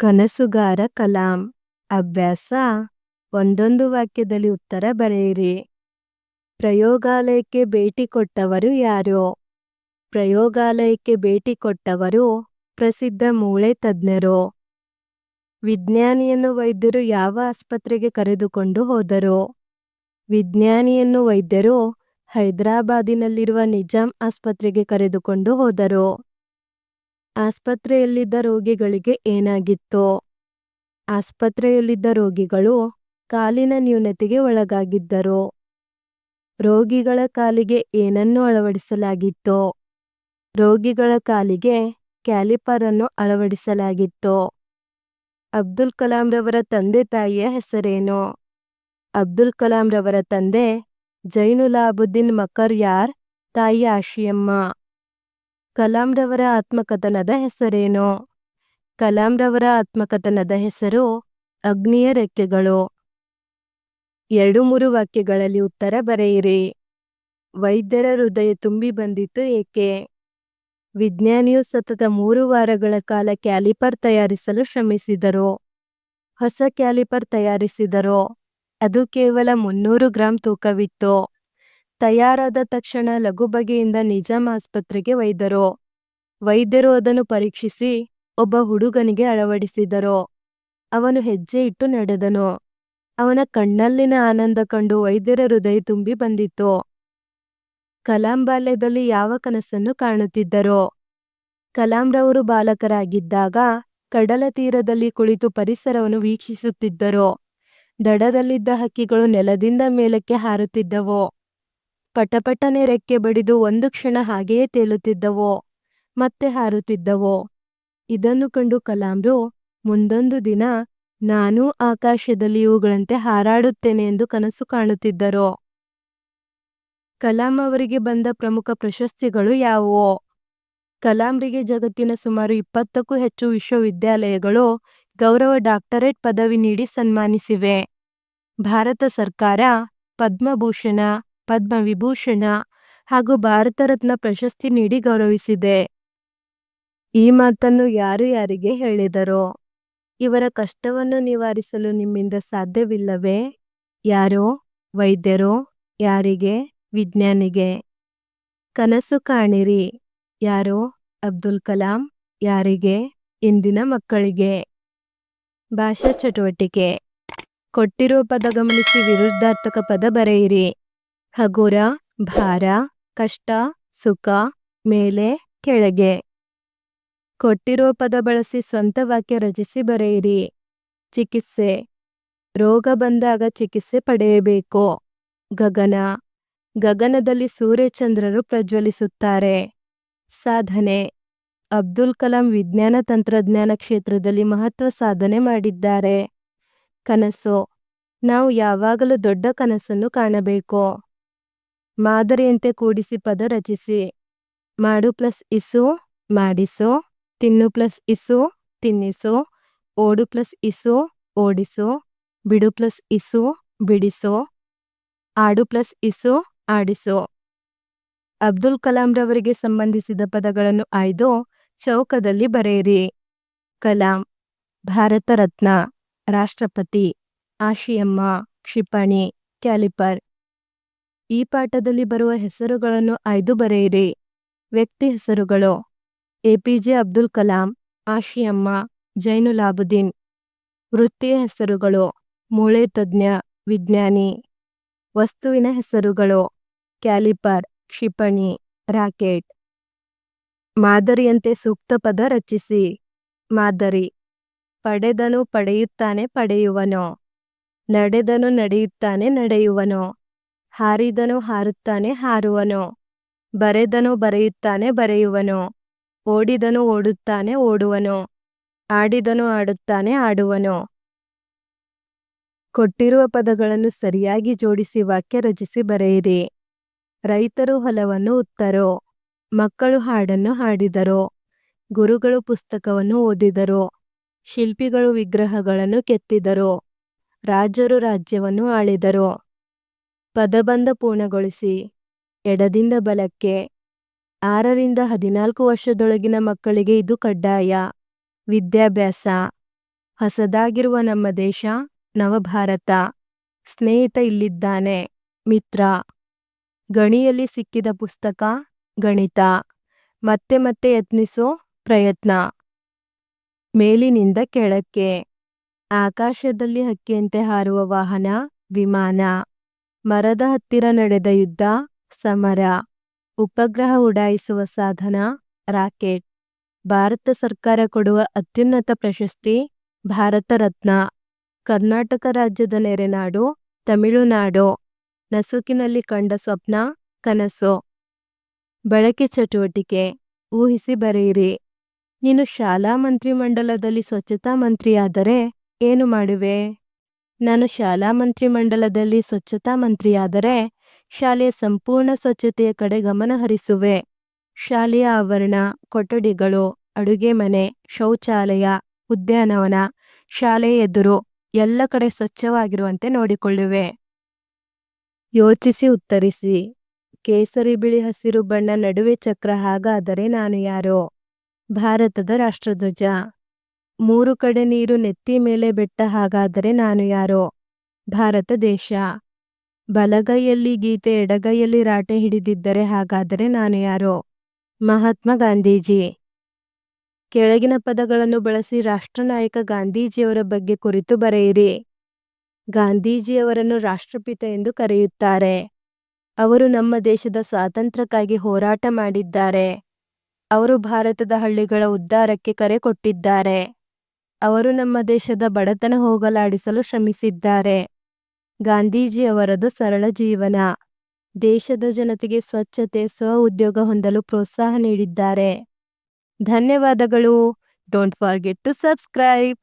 ಕನಸುಗಾರ ಕಲಾಂ. ಅಭ್ಯಾಸ. ಒಂದೊಂದು ವಾಕ್ಯದಲ್ಲಿ ಉತ್ತರ ಬರೆಯಿರಿ. ಪ್ರಯೋಗಾಲಯಕ್ಕೆ ಭೇಟಿ ಕೊಟ್ಟವರು ಯಾರು? ಪ್ರಯೋಗಾಲಯಕ್ಕೆ ಭೇಟಿ ಕೊಟ್ಟವರು ಪ್ರಸಿದ್ಧ ಮೂಳೆ ತಜ್ಞರು. ವಿಜ್ಞಾನಿಯನ್ನು ವೈದ್ಯರು ಯಾವ ಆಸ್ಪತ್ರೆಗೆ ಕರೆದುಕೊಂಡು ಹೋದರು? ವಿಜ್ಞಾನಿಯನ್ನು ವೈದ್ಯರು ಹೈದರಾಬಾದಿನಲ್ಲಿರುವ ನಿಜಾಂ ಆಸ್ಪತ್ರೆಗೆ ಕರೆದುಕೊಂಡು ಹೋದರು. ಆಸ್ಪತ್ರೆಯಲ್ಲಿದ್ದ ರೋಗಿಗಳಿಗೆ ಏನಾಗಿತ್ತು? ಆಸ್ಪತ್ರೆಯಲ್ಲಿದ್ದ ರೋಗಿಗಳು ಕಾಲಿನ ನ್ಯೂನತೆಗೆ ಒಳಗಾಗಿದ್ದರು. ರೋಗಿಗಳ ಕಾಲಿಗೆ ಏನನ್ನು ಅಳವಡಿಸಲಾಗಿತ್ತು? ರೋಗಿಗಳ ಕಾಲಿಗೆ ಕ್ಯಾಲಿಪರ್ ಅನ್ನು ಅಳವಡಿಸಲಾಗಿತ್ತು. ಅಬ್ದುಲ್ ಕಲಾಂರವರ ತಂದೆ ತಾಯಿಯ ಹೆಸರೇನು? ಅಬ್ದುಲ್ ಕಲಾಂರವರ ತಂದೆ ಜೈನುಲಾಬುದ್ದೀನ್ ಮಕರ್ ಯಾರ್? ತಾಯಿ ಆಶಿಯಮ್ಮ. ಕಲಾಂರವರ ಆತ್ಮಕಥನದ ಹೆಸರೇನು? ಕಲಾಂರವರ ಆತ್ಮಕಥನದ ಹೆಸರು ಅಗ್ನಿಯ ರೆಕ್ಕೆಗಳು. ಎರಡು ಮೂರು ವಾಕ್ಯಗಳಲ್ಲಿ ಉತ್ತರ ಬರೆಯಿರಿ. ವೈದ್ಯರ ಹೃದಯ ತುಂಬಿ ಬಂದಿತ್ತು ಏಕೆ? ವಿಜ್ಞಾನಿಯು ಸತತ ಮೂರು ವಾರಗಳ ಕಾಲ ಕ್ಯಾಲಿಪರ್ ತಯಾರಿಸಲು ಶ್ರಮಿಸಿದರು? ಹೊಸ ಕ್ಯಾಲಿಪರ್ ತಯಾರಿಸಿದರು? ಅದು ಕೇವಲ ಮುನ್ನೂರು ಗ್ರಾಂ ತೂಕವಿತ್ತು. ತಯಾರಾದ ತಕ್ಷಣ ಲಘು ಬಗೆಯಿಂದ ನಿಜಾಂ ಆಸ್ಪತ್ರೆಗೆ ಒಯ್ದರು ವೈದ್ಯರು ಅದನ್ನು ಪರೀಕ್ಷಿಸಿ ಒಬ್ಬ ಹುಡುಗನಿಗೆ ಅಳವಡಿಸಿದರು. ಅವನು ಹೆಜ್ಜೆ ಇಟ್ಟು ನಡೆದನು. ಅವನ ಕಣ್ಣಲ್ಲಿನ ಆನಂದ ಕಂಡು ವೈದ್ಯರ ಹೃದಯ ತುಂಬಿ ಬಂದಿತು ಕಲಾಂ ಬಾಲ್ಯದಲ್ಲಿ ಯಾವ ಕನಸನ್ನು ಕಾಣುತ್ತಿದ್ದರು? ಕಲಾಂರವರು ಬಾಲಕರಾಗಿದ್ದಾಗ ಕಡಲ ತೀರದಲ್ಲಿ ಕುಳಿತು ಪರಿಸರವನ್ನು ವೀಕ್ಷಿಸುತ್ತಿದ್ದರು. ದಡದಲ್ಲಿದ್ದ ಹಕ್ಕಿಗಳು ನೆಲದಿಂದ ಮೇಲಕ್ಕೆ ಹಾರುತ್ತಿದ್ದವು. ಪಟಪಟನೆ ರೆಕ್ಕೆ ಬಡಿದು ಒಂದು ಕ್ಷಣ ಹಾಗೆಯೇ ತೇಲುತ್ತಿದ್ದವೋ, ಮತ್ತೆ ಹಾರುತ್ತಿದ್ದವೋ. ಇದನ್ನು ಕಂಡು ಕಲಾಂರು ಮುಂದೊಂದು ದಿನ ನಾನೂ ಆಕಾಶದಲ್ಲಿ ಇವುಗಳಂತೆ ಹಾರಾಡುತ್ತೇನೆ ಎಂದು ಕನಸು ಕಾಣುತ್ತಿದ್ದರು. ಕಲಾಂ ಅವರಿಗೆ ಬಂದ ಪ್ರಮುಖ ಪ್ರಶಸ್ತಿಗಳು ಯಾವುವು. ಕಲಾಂರಿಗೆ ಜಗತ್ತಿನ ಸುಮಾರು ಇಪ್ಪತ್ತಕ್ಕೂ ಹೆಚ್ಚು ವಿಶ್ವವಿದ್ಯಾಲಯಗಳು ಗೌರವ ಡಾಕ್ಟರೇಟ್ ಪದವಿ ನೀಡಿ ಸನ್ಮಾನಿಸಿವೆ. ಭಾರತ ಸರ್ಕಾರ, ಪದ್ಮಭೂಷಣ ಪದ್ಮವಿಭೂಷಣ ಹಾಗೂ ಭಾರತ ರತ್ನ ಪ್ರಶಸ್ತಿ ನೀಡಿ ಗೌರವಿಸಿದೆ. ಈ ಮಾತನ್ನು ಯಾರು ಯಾರಿಗೆ ಹೇಳಿದರು, ಇವರ ಕಷ್ಟವನ್ನು ನಿವಾರಿಸಲು ನಿಮ್ಮಿಂದ ಸಾಧ್ಯವಿಲ್ಲವೇ? ಯಾರೋ, ವೈದ್ಯರೋ, ಯಾರಿಗೆ, ವಿಜ್ಞಾನಿಗೆ? ಕನಸು ಕಾಣಿರಿ. ಯಾರೋ, ಅಬ್ದುಲ್ ಕಲಾಂ, ಯಾರಿಗೆ, ಇಂದಿನ ಮಕ್ಕಳಿಗೆ? ಭಾಷಾ ಚಟುವಟಿಕೆ. ಕೊಟ್ಟಿರೋ ಪದ ಗಮನಿಸಿ ವಿರುದ್ಧಾರ್ಥಕ ಪದ ಬರೆಯಿರಿ. ಹಗುರ, ಭಾರ, ಕಷ್ಟ, ಸುಖ, ಮೇಲೆ, ಕೆಳಗೆ. ಕೊಟ್ಟಿರೋ ಪದ ಬಳಸಿ ಸ್ವಂತ ವಾಕ್ಯ ರಚಿಸಿ ಬರೆಯಿರಿ. ಚಿಕಿತ್ಸೆ. ರೋಗ ಬಂದಾಗ ಚಿಕಿತ್ಸೆ ಪಡೆಯಬೇಕು. ಗಗನ. ಗಗನದಲ್ಲಿ ಸೂರ್ಯಚಂದ್ರರು ಪ್ರಜ್ವಲಿಸುತ್ತಾರೆ. ಸಾಧನೆ. ಅಬ್ದುಲ್ ಕಲಾಂ ವಿಜ್ಞಾನ ತಂತ್ರಜ್ಞಾನ ಕ್ಷೇತ್ರದಲ್ಲಿ ಮಹತ್ವ ಸಾಧನೆ ಮಾಡಿದ್ದಾರೆ. ಕನಸು. ನಾವು ಯಾವಾಗಲೂ ದೊಡ್ಡ ಕನಸನ್ನು ಕಾಣಬೇಕು. ಮಾದರಿಯಂತೆ ಕೂಡಿಸಿ ಪದ ರಚಿಸಿ. ಮಾಡು ಪ್ಲಸ್ ಇಸು, ಮಾಡಿಸು. ತಿನ್ನು ಪ್ಲಸ್ ಇಸು, ತಿನ್ನಿಸು. ಓಡು ಪ್ಲಸ್ ಇಸು, ಓಡಿಸು. ಬಿಡು ಪ್ಲಸ್ ಇಸು, ಬಿಡಿಸು. ಆಡು ಪ್ಲಸ್ ಇಸು, ಆಡಿಸು. ಅಬ್ದುಲ್ ಕಲಾಂರವರಿಗೆ ಸಂಬಂಧಿಸಿದ ಪದಗಳನ್ನು ಆಯ್ದು ಚೌಕದಲ್ಲಿ ಬರೆಯಿರಿ. ಕಲಾಂ, ಭಾರತ ರತ್ನ, ರಾಷ್ಟ್ರಪತಿ, ಆಶಿಯಮ್ಮ, ಕ್ಷಿಪಣಿ, ಕ್ಯಾಲಿಪರ್. ಈ ಪಾಠದಲ್ಲಿ ಬರುವ ಹೆಸರುಗಳನ್ನು ಆಯ್ದು ಬರೆಯಿರಿ. ವ್ಯಕ್ತಿ ಹೆಸರುಗಳು. ಎಪಿಜೆ ಅಬ್ದುಲ್ ಕಲಾಂ, ಆಶಿಯಮ್ಮ, ಜೈನುಲಾಬುದ್ದೀನ್. ವೃತ್ತಿಯ ಹೆಸರುಗಳು. ಮೂಳೆ ತಜ್ಞ, ವಿಜ್ಞಾನಿ. ವಸ್ತುವಿನ ಹೆಸರುಗಳು. ಕ್ಯಾಲಿಪರ್, ಕ್ಷಿಪಣಿ, ರಾಕೆಟ್. ಮಾದರಿಯಂತೆ ಸೂಕ್ತ ಪದ ರಚಿಸಿ. ಮಾದರಿ. ಪಡೆದನು ಪಡೆಯುತ್ತಾನೆ ಪಡೆಯುವನು. ನಡೆದನು ನಡೆಯುತ್ತಾನೆ ನಡೆಯುವನು. ಹಾರಿದನು ಹಾರುತ್ತಾನೆ, ಹಾರುವನು? ಬರೆದನು ಬರೆಯುತ್ತಾನೆ, ಬರೆಯುವನು? ಓಡಿದನು ಓಡುತ್ತಾನೆ, ಓಡುವನು? ಆಡಿದನು ಆಡುತ್ತಾನೆ, ಆಡುವನು? ಕೊಟ್ಟಿರುವ ಪದಗಳನ್ನು ಸರಿಯಾಗಿ ಜೋಡಿಸಿ ವಾಕ್ಯ ರಚಿಸಿ ಬರೆಯಿರಿ. ರೈತರು ಹೊಲವನ್ನು ಉತ್ತರು? ಮಕ್ಕಳು ಹಾಡನ್ನು ಹಾಡಿದರು? ಗುರುಗಳು ಪುಸ್ತಕವನ್ನು ಓದಿದರು? ಶಿಲ್ಪಿಗಳು ವಿಗ್ರಹಗಳನ್ನು ಕೆತ್ತಿದರು? ರಾಜರು ರಾಜ್ಯವನ್ನು ಆಳಿದರು? ಪದಬಂಧ ಪೂರ್ಣಗೊಳಿಸಿ ಎಡದಿಂದ ಬಲಕ್ಕೆ. ಆರರಿಂದ ಹದಿನಾಲ್ಕು ವರ್ಷದೊಳಗಿನ ಮಕ್ಕಳಿಗೆ ಇದು ಕಡ್ಡಾಯ. ವಿದ್ಯಾಭ್ಯಾಸ. ಹೊಸದಾಗಿರುವ ನಮ್ಮ ದೇಶ, ನವಭಾರತ. ಸ್ನೇಹಿತ ಇಲ್ಲಿದ್ದಾನೆ. ಮಿತ್ರ. ಗಣಿಯಲ್ಲಿ ಸಿಕ್ಕಿದ ಪುಸ್ತಕ, ಗಣಿತ. ಮತ್ತೆ ಮತ್ತೆ ಯತ್ನಿಸೋ ಪ್ರಯತ್ನ. ಮೇಲಿನಿಂದ ಕೆಳಕ್ಕೆ. ಆಕಾಶದಲ್ಲಿ ಹಕ್ಕಿಯಂತೆ ಹಾರುವ ವಾಹನ, ವಿಮಾನ. ಮರದ ಹತ್ತಿರ ನಡೆದ ಯುದ್ಧ, ಸಮರ, ಉಪಗ್ರಹ ಉಡಾಯಿಸುವ ಸಾಧನ, ರಾಕೆಟ್. ಭಾರತ ಸರ್ಕಾರ ಕೊಡುವ ಅತ್ಯುನ್ನತ ಪ್ರಶಸ್ತಿ, ಭಾರತ ರತ್ನ. ಕರ್ನಾಟಕ ರಾಜ್ಯದ ನೆರೆನಾಡು, ತಮಿಳುನಾಡು. ನಸುಕಿನಲ್ಲಿ ಕಂಡ ಸ್ವಪ್ನ, ಕನಸು. ಬಳಕೆ ಚಟುವಟಿಕೆ, ಊಹಿಸಿ ಬರೆಯಿರಿ. ನೀನು ಶಾಲಾ ಮಂತ್ರಿಮಂಡಲದಲ್ಲಿ ಸ್ವಚ್ಛತಾ ಮಂತ್ರಿಯಾದರೆ ಏನು ಮಾಡುವೆ? ನಾನು ಶಾಲಾ ಮಂತ್ರಿಮಂಡಲದಲ್ಲಿ ಸ್ವಚ್ಛತಾ ಮಂತ್ರಿಯಾದರೆ ಶಾಲೆಯ ಸಂಪೂರ್ಣ ಸ್ವಚ್ಛತೆಯ ಕಡೆ ಗಮನ ಹರಿಸುವೆ. ಶಾಲೆಯ ಆವರಣ, ಕೊಠಡಿಗಳು, ಅಡುಗೆ ಮನೆ, ಶೌಚಾಲಯ, ಉದ್ಯಾನವನ, ಶಾಲೆಯ ಎದುರು ಎಲ್ಲ ಕಡೆ ಸ್ವಚ್ಛವಾಗಿರುವಂತೆ ನೋಡಿಕೊಳ್ಳುವೆ. ಯೋಚಿಸಿ ಉತ್ತರಿಸಿ, ಕೇಸರಿ ಬಿಳಿ ಹಸಿರು ಬಣ್ಣ ನಡುವೆ ಚಕ್ರ ಹಾಗಾದರೆ ನಾನು ಯಾರೋ? ಭಾರತದ ರಾಷ್ಟ್ರಧ್ವಜ. ಮೂರು ಕಡೆ ನೀರು ನೆತ್ತಿ ಮೇಲೆ ಬೆಟ್ಟ ಹಾಗಾದರೆ ನಾನು ಯಾರೋ? ಭಾರತ ದೇಶ. ಬಲಗೈಯಲ್ಲಿ ಗೀತೆ, ಎಡಗೈಯಲ್ಲಿ ರಾಟೆ ಹಿಡಿದಿದ್ದರೆ ಹಾಗಾದರೆ ನಾನು ಯಾರೋ? ಮಹಾತ್ಮ ಗಾಂಧೀಜಿ. ಕೆಳಗಿನ ಪದಗಳನ್ನು ಬಳಸಿ ರಾಷ್ಟ್ರನಾಯಕ ಗಾಂಧೀಜಿಯವರ ಬಗ್ಗೆ ಕುರಿತು ಬರೆಯಿರಿ. ಗಾಂಧೀಜಿಯವರನ್ನು ರಾಷ್ಟ್ರಪಿತ ಎಂದು ಕರೆಯುತ್ತಾರೆ. ಅವರು ನಮ್ಮ ದೇಶದ ಸ್ವಾತಂತ್ರ್ಯಕ್ಕಾಗಿ ಹೋರಾಟ ಮಾಡಿದ್ದಾರೆ. ಅವರು ಭಾರತದ ಹಳ್ಳಿಗಳ ಉದ್ಧಾರಕ್ಕೆ ಕರೆ ಕೊಟ್ಟಿದ್ದಾರೆ. ಅವರು ನಮ್ಮ ದೇಶದ ಬಡತನ ಹೋಗಲಾಡಿಸಲು ಶ್ರಮಿಸಿದ್ದಾರೆ. ಗಾಂಧೀಜಿಯವರದು ಸರಳ ಜೀವನ. ದೇಶದ ಜನತೆಗೆ ಸ್ವಚ್ಛತೆ, ಸ್ವ ಉದ್ಯೋಗ ಹೊಂದಲು ಪ್ರೋತ್ಸಾಹ ನೀಡಿದ್ದಾರೆ. ಧನ್ಯವಾದಗಳು. Don't forget to subscribe